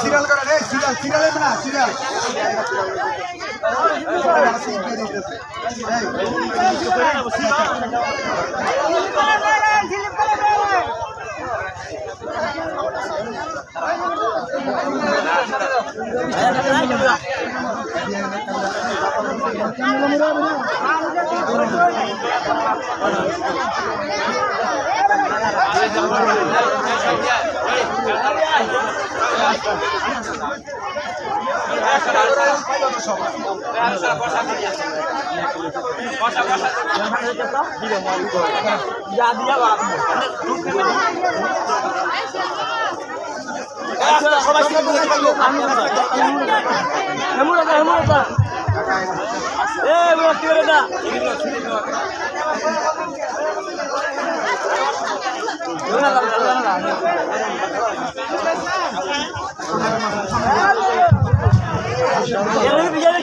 Serial করেন এই serial serial না সিরিয়াল Thank you. সবাই হেমু দাদা হেমু দাদা এ বিরক্তি করে দা বিজয়